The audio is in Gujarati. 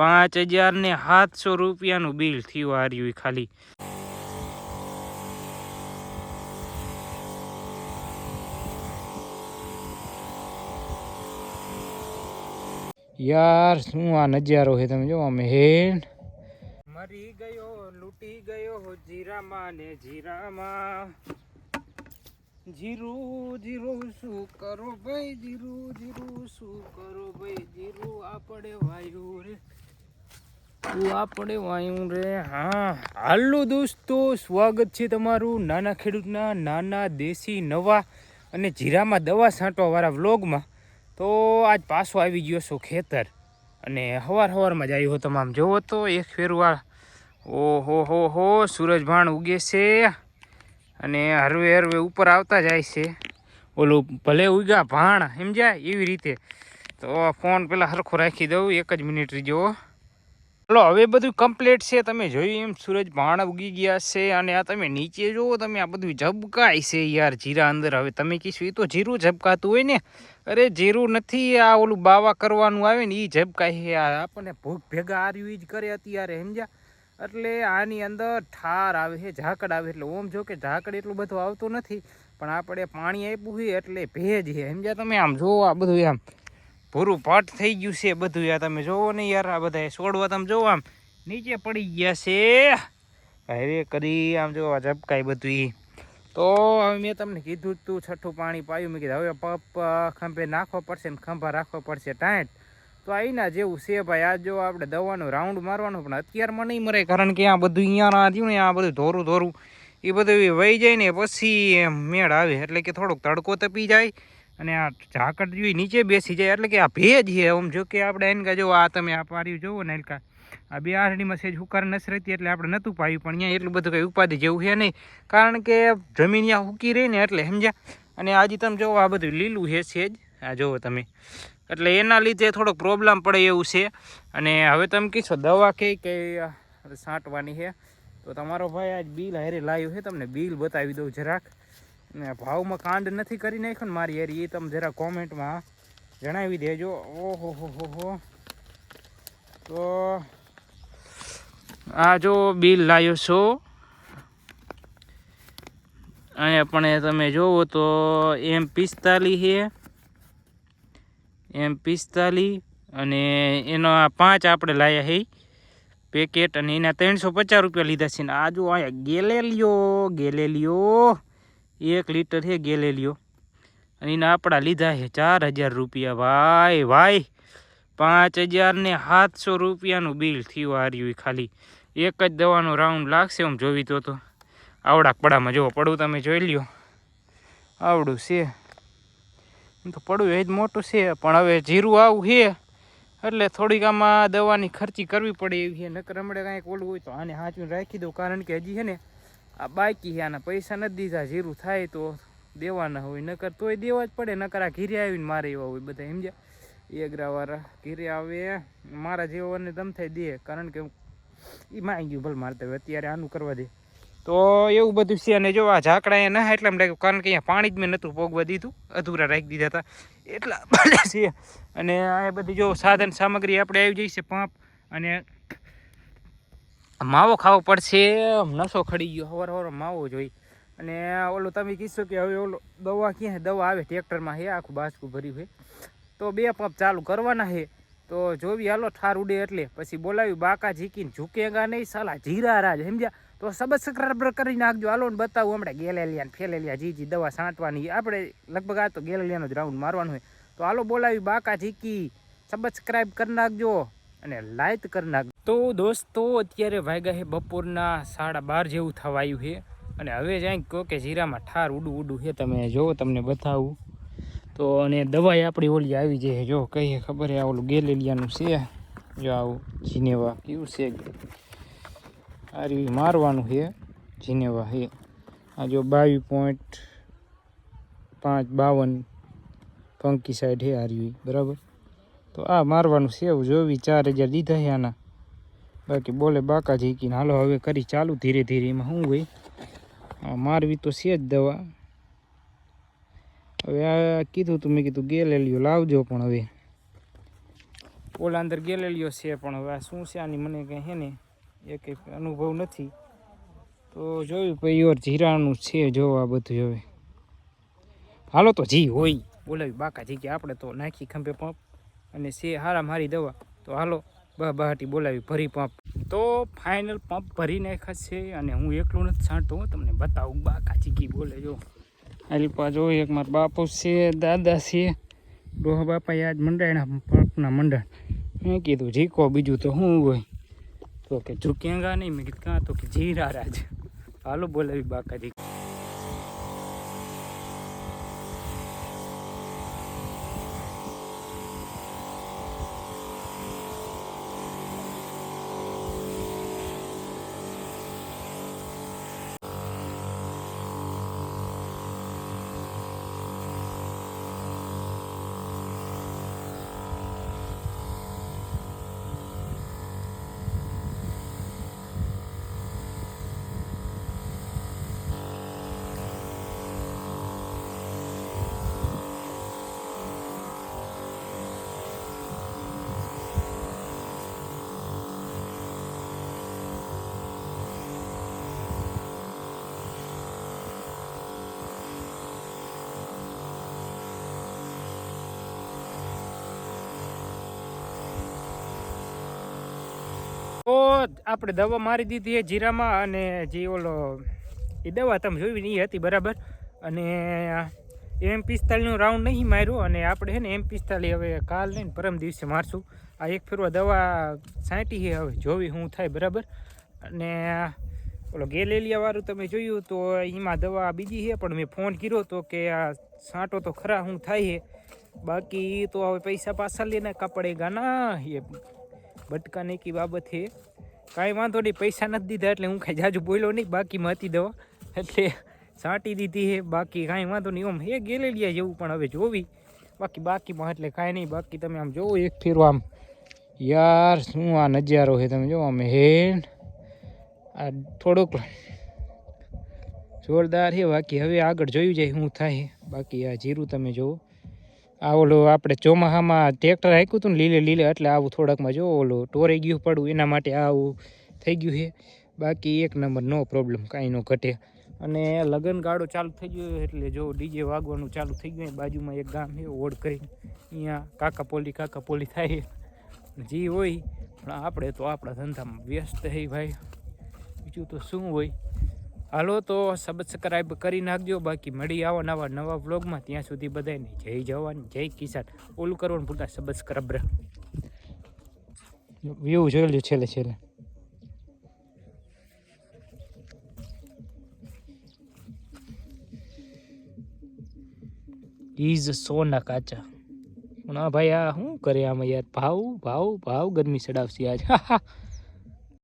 પાંચ હજાર ને સાતસો રૂપિયાનું બિલ થયું આ રહ્યું ખાલી. યાર શું આ નજારો છે તમે જો અમે હેન મરી ગયો લૂટી ગયો જીરામાં ને જીરામાં. જીરું જીરું શું કરો ભાઈ જીરું જીરું શું કરો ભાઈ જીરું આપણે વાયુ રે. આપણે વાયુ રે? હા. હાલો દોસ્તો, સ્વાગત છે તમારું નાના ખેડૂતના નાના દેશી નવા અને જીરામાં દવા છાંટવાવાળા વ્લોગમાં. તો આજ પાછો આવી ગયો છું ખેતર અને હવાર હવારમાં જ આવ્યો હતો આમ. જોવો તો એક ફેરવા ઓહો હો હો, સૂરજ ભાણ ઉગે છે અને હરવે હરવે ઉપર આવતા જાય છે. ઓલું ભલે ઉગ્યા ભાણ, સમજ્યા? એવી રીતે. તો ફોન પેલા સરખો રાખી દઉં, એક જ મિનિટ જો. ચલો હવે બધું કમ્પ્લીટ છે. તમે જોયું એમ સૂરજ ભાણ ઉગી ગયા છે અને આ તમે નીચે જુઓ તમે આ બધું ઝબકાય છે યાર જીરા અંદર. હવે તમે કીધું એ તો જીરું ઝબકાતું હોય ને? અરે, જીરું નથી, આ ઓલું બાવા કરવાનું આવે ને એ ઝબકાય છે. આપણને ભૂખ ભેગા આર્યું જ કરે અત્યારે, સમજ્યા? એટલે આની અંદર ઠાર આવે છે ઝાકડ આવે એટલે ઓમ જો કે ઝાકડ એટલું બધું આવતું નથી, પણ આપણે પાણી આપ્યું છે એટલે ભેજ છે. સમજ્યા તમે? આમ જોવો આ બધું આમ ભૂરું પાટ થઈ ગયું છે બધું યાર તમે જોવો ને યાર, આ બધા છોડવા તમે જોવો આમ. નીચે પડી ગયા છે. હવે કરી આમ જો ઝપકાય બધું તો હવે મેં તમને કીધું તું, છઠ્ઠું પાણી પાયું. મેં કીધું, હવે પપ ખંભે નાખવો પડશે ને ખંભા રાખવો પડશે ટાઈટ. તો આઈના જેવું છે ભાઈ. આ જો આપણે દવાનું રાઉન્ડ મારવાનું, પણ અત્યારમાં નહીં મરે કારણ કે આ બધું અહીંયા થયું ને, આ બધું ધોરું ધોરું. એ બધું વહી જાય ને, પછી મેળ આવે. એટલે કે થોડોક તડકો તપી જાય. અને આ ઝાકટ જોઈ નીચે બેસી જાય એટલે કે આ ભેજ છે. આમ જો કે આપણે એને જો આ તમે આ પાર્યું જોવો ને એલકા, આ બે આરડીમાં સેજ હુકાર રહેતી એટલે આપણે નહોતું પાયું, પણ અહીંયા એટલું બધું કંઈ ઉપાધિ જેવું છે નહીં. કારણ કે જમીન ત્યાં હુકી રહી ને એટલે, સમજ્યા? અને આજે તમે જોવો આ બધું લીલું છે સેજ. આ જોવો તમે. એટલે એના લીધે થોડોક પ્રોબ્લેમ પડે એવું છે. અને હવે તમે કહીશો દવા કે છાંટવાની છે? તો તમારો ભાઈ આજ બિલ હારે લાવ્યું છે તમને? બિલ બતાવી દઉં જરાક. ને ભાવમાં કાંડ નથી કરી નાખ્યો ને મારી યાર એ તમે જરા કોમેન્ટમાં જણાવી દેજો. ઓહો, હો હો હો. તો આ જો બિલ લાવ્યો છો. અને પણ તમે જોવો તો એમ પિસ્તાલીસ છે એમ પિસ્તાલીસ અને એનો આ પાંચ આપણે લાવ્યા છે પેકેટ અને એના ત્રણસો પચાસ રૂપિયા લીધા છે ને આ જો અહીંયા ગેલેલિયો ગેલેલિયો. એક લીટર છે ગેલેલિયો અને એના આપણા લીધા છે ચાર હજાર રૂપિયા. ભાઈ ભાઈ, પાંચ હજાર ને સાતસો રૂપિયાનું બિલ થયું હાર્યું ખાલી. એક જ દવાનો રાઉન્ડ લાગશે આમ જોવી તો તો. આવડા પડામાં જોવો, પડું તમે જોઈ લ્યો. આવડું છે. એમ તો પડું એ જ મોટું છે, પણ હવે જીરું આવું છે. એટલે થોડીક આમાં દવાની ખર્ચી કરવી પડે એવી છે. નકર હમણાં કાંઈક ઓલું હોય તો આને સાચવીને રાખી દઉં. કારણ કે હજી છે ને આ બાકી છે, આના પૈસા નથી દીધા, જીરું થાય તો દેવાના હોય. નકર તોય દેવા જ પડે, નકર આ ઘીરે આવીને મારે એવા હોય બધા, સમજ્યા? એગરાવાળા ઘીરે આવે, મારા જેવાને તમ થઈ દે, કારણ કે એ માઈ ગયું ભલે મારતા હોય અત્યારે આનું કરવા દે. તો એવું બધું છે, અને જો આ ઝાકડા અહીંયા ના એટલા લાગ્યું કારણ કે અહીંયા પાણી જ મેં નહોતું પોગવા દીધું, અધૂરા રાખી દીધા હતા. એટલા બધા છે. અને આ બધી જો સાધન સામગ્રી આપણે આવી જઈ છે, પંપ અને માવો ખાવો પડશે. નસો ખડી ગયો. હવાર હવાર માવો જોઈ અને ઓલું તમે કીધું કે હવે ઓલો દવા ક્યાં દવા આવે ટ્રેક્ટરમાં હે, આખું બાસકું ભર્યું હોય તો બે પંપ ચાલુ કરવાના છે તો જોવી હાલો ઠાર ઉડે એટલે. પછી બોલાવી બાકા ઝીકીને ઝૂકેગા નહીં, સાલા જીરા રાજ. સમજ્યા? તો સબસ્ક્રાઈબર કરી નાખજો. હાલો ને બતાવું હમણાં ગેલેલિયા ફેલેલિયા જી જી દવા છાંટવાની. આપણે લગભગ આ તો ગેલેલિયાનો જ રાઉન્ડ મારવાનું હોય તો હાલો બોલાવી બાકા ઝીકી સબસ્ક્રાઈબ કરી નાખજો અને લાઈક કરી નાખજો. તો દોસ્તો, અત્યારે વાગ્યા છે બપોરના સાડા બાર જેવું થવા આવ્યું છે. અને હવે જાય કહો કે જીરામાં ઠાર ઉડું ઉડું છે. તમે જો, તમને બતાવું. તો અને દવાઈ આપણી ઓલી આવી જાય જો કહીએ ખબર આ ઓલું ગેલેલિયાનું છે. જો આવું જીનેવા કેવું છે? આ રહ્યું મારવાનું છે. જીનેવા છે. આ જો બાવીસ પોઈન્ટ પાંચ બાવન પંકી સાઈડ છે આ બરાબર? તો આ મારવાનું છે. એવું જોવી ચાર હજાર દીધા છે આના. બાકી બોલે બાકા ઝીકીને હાલો, હવે કરી ચાલુ ધીરે ધીરે, એમાં શું હોય? મારવી તો છે જ દવા. હવે આ કીધું તું, મેં કીધું ગેલેલિયો લાવજો પણ હવે. ઓલા અંદર ગેલેલીઓ છે પણ હવે આ શું છે? આની મને કંઈ હે ને એ કંઈ અનુભવ નથી. તો જોયું પ્યોર જીરાનું છે જો આ બધું હવે. હાલો તો જી, હોય. બોલાવી બાકા જી કે, આપણે તો નાખી ખંભે પંપ અને છે હારા મારી દવા. તો હાલો. બહા બહાટી બોલાવી, ભરી પંપ. તો ફાઇનલ પંપ ભરી નાખ્યા છે અને હું એકલો નથી છાંટતો, તમને બતાવું. બાકા ચીકી બોલે જો. અલ્પા જો એક મારા બાપુ છે, દાદા છે. ડોહા બાપા આજ મંડાયના પંપના મંડાણ. મેં કીધું જીકો બીજું તો શું હોય? તો કે, ઝુકેંગા નહીં. મેં કીધું, કાં તો કે જીરા રાજ. હાલો બોલાવી બાકા તો આપણે દવા મારી દીધી એ જીરામાં અને જે ઓલો, એ દવા તમે જોઈ ને એ હતી બરાબર. અને એમ પિસ્તાલીસનો રાઉન્ડ નહીં માર્યો અને આપણે છે ને એમ પિસ્તાલીસ હવે કાલ નહીં પરમ દિવસે મારશું. આ એક ફેરવા દવા છાંટી છે હવે, જોવી હું થાય બરાબર. અને ઓલો ગેલેલિયાવાળું તમે જોયું તો એમાં દવા બીજી છે, પણ મેં ફોન કર્યો તો કે આ છાંટો તો ખરા હું થાય છે. બાકી તો હવે પૈસા પાછા લઈને કપડે ગાના, એ બટકાને કી બાબત હે કાંઈ વાંધો નહીં, પૈસા નથી દીધા એટલે હું કાંઈ જાજુ બોલ્યો નહીં બાકીમાં હતી દવા એટલે છાંટી દીધી હે બાકી કાંઈ વાંધો નહીં, આમ હે ગેલેડિયા જેવું પણ હવે જોવી. બાકી બાકીમાં એટલે કાંઈ નહીં, બાકી તમે આમ જોવો એક ફેરો આમ. યાર, શું આ નજારો છે તમે જોવો આમ હેન આ થોડોક જોરદાર છે, બાકી હવે આગળ જોયું જાય શું થાય. બાકી આ જીરું તમે જુઓ આ ઓલું આપણે ચોમાસામાં ટ્રેક્ટર હાંક્યું હતું ને લીલે લીલે, એટલે આવું થોડાકમાં જો ઓલું ટોરાઈ ગયું પડવું, એના માટે આવું થઈ ગયું છે. બાકી એક નંબર નો પ્રોબ્લેમ કાંઈ નો ઘટે. અને લગ્ન ગાળો ચાલુ થઈ ગયો એટલે જો ડીજે વાગવાનું ચાલુ થઈ ગયું બાજુમાં એક ગામ છે, ઓડ કરીને. અહીંયા કાકા પોલી કાકા પોલી થાય જી હોય, પણ આપણે તો આપણા ધંધામાં વ્યસ્ત હે ભાઈ. બીજું તો શું હોય? હાલો તો સબસ્ક્રાઈબ કરી નાખજો, બાકી મળી આવો નવા નવા વ્લોગમાં ત્યાં સુધી બધાને જય જવાન, જય કિસાન. ઓલું કરવાનું પૂરતા સબસ્ક્રાઈબ વ્યૂ જોઈ લ્યો છેલ્લે છેલ્લે. ઇઝ સોના કાચા. પણ ભાઈ, આ શું કરે આમાં યાર? ભાવ ભાવ ભાવ ગરમી ચડાવશે આજ.